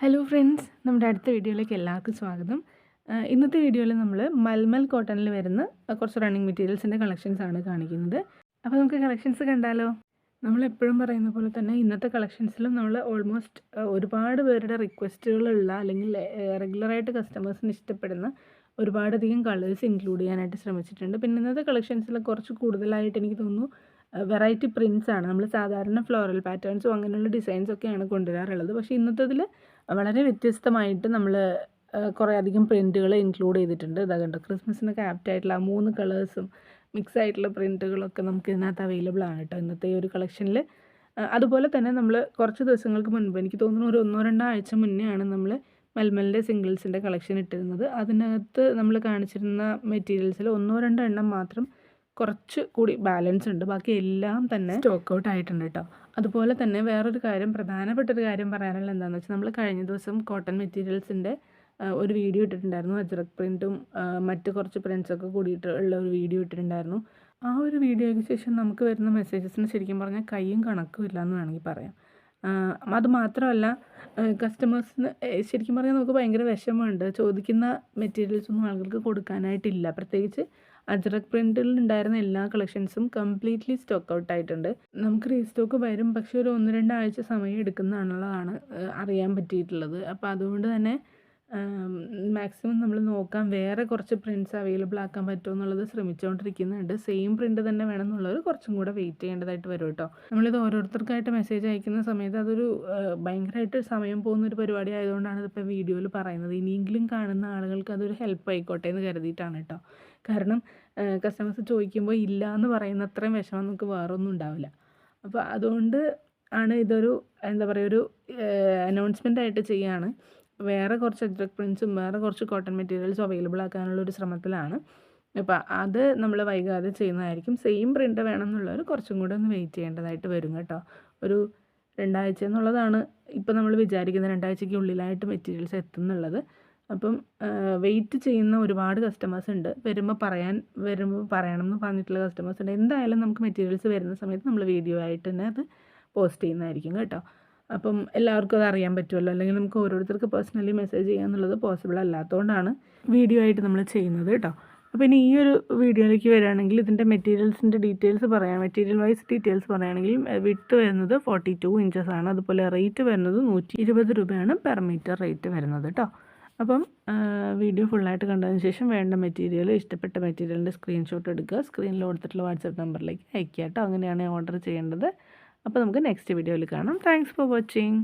Hello friends നമ്മുടെ അടുത്ത വീഡിയോയിലേക്ക് എല്ലാവർക്കും സ്വാഗതം. ഇന്നത്തെ വീഡിയോയിൽ നമ്മൾ മൽമൽ കോട്ടണിൽ വരുന്ന കുറച്ച് റണ്ണിങ് മെറ്റീരിയൽസിന്റെ കളക്ഷൻസ് ആണ് കാണിക്കുന്നത്. അപ്പോൾ നമുക്ക് കളക്ഷൻസ് കണ്ടാലോ? നമ്മൾ എപ്പോഴും പറയുന്ന പോലെ തന്നെ ഇന്നത്തെ കളക്ഷൻസിലും നമ്മൾ ഓൾമോസ്റ്റ് ഒരുപാട് പേരുടെ റിക്വസ്റ്റുകളുള്ള അല്ലെങ്കിൽ റെഗുലറായിട്ട് കസ്റ്റമേഴ്സിന് ഇഷ്ടപ്പെടുന്ന ഒരുപാടധികം കളേഴ്സ് ഇൻക്ലൂഡ് ചെയ്യാനായിട്ട് ശ്രമിച്ചിട്ടുണ്ട്. പിന്നെ ഇന്നത്തെ കളക്ഷൻസിൽ കുറച്ച് കൂടുതലായിട്ട് എനിക്ക് തോന്നുന്നു വെറൈറ്റി പ്രിൻസ് ആണ്. നമ്മൾ സാധാരണ ഫ്ലോറൽ പാറ്റേൺസും അങ്ങനെയുള്ള ഡിസൈൻസ് ഒക്കെയാണ് കൊണ്ടുവരാറുള്ളത്. പക്ഷേ ഇന്നത്തതിൽ വളരെ വ്യത്യസ്തമായിട്ട് നമ്മൾ കുറേ അധികം പ്രിന്റുകൾ ഇൻക്ലൂഡ് ചെയ്തിട്ടുണ്ട്. ഇതാ കണ്ടോ ക്രിസ്മസിനൊക്കെ ആപ്റ്റ് ആയിട്ടുള്ള ആ മൂന്ന് കളേഴ്സും മിക്സ് ആയിട്ടുള്ള പ്രിന്റുകളൊക്കെ നമുക്ക് ഇതിനകത്ത് അവൈലബിൾ ആണ് കേട്ടോ. ഇന്നത്തെ ഈ ഒരു കളക്ഷനിൽ അതുപോലെ തന്നെ നമ്മൾ കുറച്ച് ദിവസങ്ങൾക്ക് മുൻപ് എനിക്ക് തോന്നുന്നു ഒരു ഒന്നോ രണ്ടോ ആഴ്ച മുന്നേ ആണ് നമ്മൾ മൽമലിന്റെ സിംഗിൾസിന്റെ കളക്ഷൻ ഇട്ടിരുന്നത്. അതിനകത്ത് നമ്മൾ കാണിച്ചിരുന്ന മെറ്റീരിയൽസിൽ ഒന്നോ രണ്ടോ എണ്ണം മാത്രം കുറച്ച് കൂടി ബാലൻസ് ഉണ്ട്. ബാക്കി എല്ലാം തന്നെ സ്റ്റോക്ക് ഔട്ട് ആയിട്ടുണ്ട് കേട്ടോ അതുപോലെ തന്നെ വേറൊരു കാര്യം പ്രധാനപ്പെട്ട ഒരു കാര്യം പറയാനുള്ള എന്താണെന്ന് വെച്ചാൽ നമ്മൾ കഴിഞ്ഞ ദിവസം കോട്ടൺ മെറ്റീരിയൽസിന്റെ ഒരു വീഡിയോ ഇട്ടിട്ടുണ്ടായിരുന്നു. അജ്രക് പ്രിന്റും മറ്റ് കുറച്ച് പ്രിൻസൊക്കെ കൂടിയിട്ട് ഉള്ള ഒരു വീഡിയോ ഇട്ടിട്ടുണ്ടായിരുന്നു. ആ ഒരു വീഡിയോയ്ക്ക് ശേഷം നമുക്ക് വരുന്ന മെസ്സേജസിന് ശരിക്കും പറഞ്ഞാൽ കൈയും കണക്കും ഇല്ല എന്ന് വേണമെങ്കിൽ പറയാം. അത് മാത്രമല്ല കസ്റ്റമേഴ്സിന് ശരിക്കും പറഞ്ഞാൽ നമുക്ക് ഭയങ്കര വിഷമമുണ്ട്. ചോദിക്കുന്ന മെറ്റീരിയൽസ് ഒന്നും ആളുകൾക്ക് കൊടുക്കാനായിട്ടില്ല. പ്രത്യേകിച്ച് അജ്രക് പ്രിന്റിൽ ഉണ്ടായിരുന്ന എല്ലാ കളക്ഷൻസും കംപ്ലീറ്റ്ലി സ്റ്റോക്ക് ഔട്ട് ആയിട്ടുണ്ട്. നമുക്ക് റീസ്റ്റോക്ക് വരും പക്ഷേ ഒരു ഒന്ന് രണ്ടാഴ്ച സമയം എടുക്കുന്നതാണുള്ളതാണ് അറിയാൻ പറ്റിയിട്ടുള്ളത്. അപ്പോൾ അതുകൊണ്ട് തന്നെ മാക്സിമം നമ്മൾ നോക്കാം വേറെ കുറച്ച് പ്രിന്റ്സ് അവൈലബിൾ ആക്കാൻ പറ്റുമോ എന്നുള്ളത് ശ്രമിച്ചുകൊണ്ടിരിക്കുന്നുണ്ട് സെയിം പ്രിന്റ് തന്നെ വേണം എന്നുള്ളത് കുറച്ചും കൂടെ വെയിറ്റ് ചെയ്യേണ്ടതായിട്ട് വരും കേട്ടോ. നമ്മളിത് ഓരോരുത്തർക്കായിട്ട് മെസ്സേജ് അയക്കുന്ന സമയത്ത് അതൊരു ഭയങ്കരമായിട്ട് സമയം പോകുന്ന ഒരു പരിപാടി ആയതുകൊണ്ടാണ് ഇതിപ്പോൾ വീഡിയോയിൽ പറയുന്നത്. ഇനിയെങ്കിലും കാണുന്ന ആളുകൾക്ക് അതൊരു ഹെൽപ്പ് ആയിക്കോട്ടെ എന്ന് കരുതിയിട്ടാണ് കേട്ടോ. കാരണം കസ്റ്റമേഴ്സ് ചോദിക്കുമ്പോൾ ഇല്ല എന്ന് പറയുന്ന അത്രയും വിഷമം നമുക്ക് വേറൊന്നും ഉണ്ടാവില്ല. അപ്പോൾ അതുകൊണ്ട് ആണ് ഇതൊരു എന്താ പറയുക ഒരു അനൗൺസ്മെന്റ് ആയിട്ട് ചെയ്യുകയാണ് വേറെ കുറച്ച് അജ്രക് പ്രിൻസും വേറെ കുറച്ച് കോട്ടൺ മെറ്റീരിയൽസും അവൈലബിൾ ആക്കാനുള്ള ഒരു ശ്രമത്തിലാണ്. അപ്പോൾ അത് നമ്മൾ വൈകാതെ ചെയ്യുന്നതായിരിക്കും. സെയിം പ്രിന്റ് വേണം എന്നുള്ളവർ കുറച്ചും കൂടെ ഒന്ന് വെയിറ്റ് ചെയ്യേണ്ടതായിട്ട് വരും കേട്ടോ. ഒരു രണ്ടാഴ്ച എന്നുള്ളതാണ് ഇപ്പോൾ നമ്മൾ വിചാരിക്കുന്നത് രണ്ടാഴ്ചയ്ക്ക് ഉള്ളിലായിട്ട് മെറ്റീരിയൽസ് എത്തുന്നുള്ളത്. അപ്പം വെയിറ്റ് ചെയ്യുന്ന ഒരുപാട് കസ്റ്റമേഴ്സ് ഉണ്ട്. വരുമ്പോൾ പറയാൻ വരുമ്പോൾ പറയണം എന്ന് പറഞ്ഞിട്ടുള്ള കസ്റ്റമേഴ്സ് ഉണ്ട്. എന്തായാലും നമുക്ക് മെറ്റീരിയൽസ് വരുന്ന സമയത്ത് നമ്മൾ വീഡിയോ ആയിട്ട് തന്നെ അത് പോസ്റ്റ് ചെയ്യുന്നതായിരിക്കും കേട്ടോ. അപ്പം എല്ലാവർക്കും അത് അറിയാൻ പറ്റുമല്ലോ. അല്ലെങ്കിൽ നമുക്ക് ഓരോരുത്തർക്ക് പേഴ്സണലി മെസ്സേജ് ചെയ്യാന്നുള്ളത് പോസിബിൾ അല്ലാത്തതുകൊണ്ടാണ് വീഡിയോ ആയിട്ട് നമ്മൾ ചെയ്യുന്നത് കേട്ടോ അപ്പോൾ ഇനി ഈ ഒരു വീഡിയോയിലേക്ക് വരികയാണെങ്കിൽ ഇതിന്റെ മെറ്റീരിയൽസിന്റെ ഡീറ്റെയിൽസ് പറയാം. മെറ്റീരിയൽ വൈസ് ഡീറ്റെയിൽസ് പറയുകയാണെങ്കിൽ വിട്ട് വരുന്നത് ഫോർട്ടി ടു ഇഞ്ചസ് ആണ്. അതുപോലെ റേറ്റ് വരുന്നത് നൂറ്റി ഇരുപത് രൂപയാണ് പെർ മീറ്റർ റേറ്റ് വരുന്നത് കേട്ടോ അപ്പം വീഡിയോ ഫുള്ളായിട്ട് കണ്ടതിന് ശേഷം വേണ്ട മെറ്റീരിയൽ ഇഷ്ടപ്പെട്ട മെറ്റീരിയലിന്റെ സ്ക്രീൻഷോട്ട് എടുക്കുക. സ്ക്രീനിൽ കൊടുത്തിട്ടുള്ള വാട്സപ്പ് നമ്പറിലേക്ക് അയക്കുക കേട്ടോ അങ്ങനെയാണ് ഓർഡർ ചെയ്യേണ്ടത്. അപ്പോൾ നമുക്ക് നെക്സ്റ്റ് വീഡിയോയിൽ കാണാം. Thanks for watching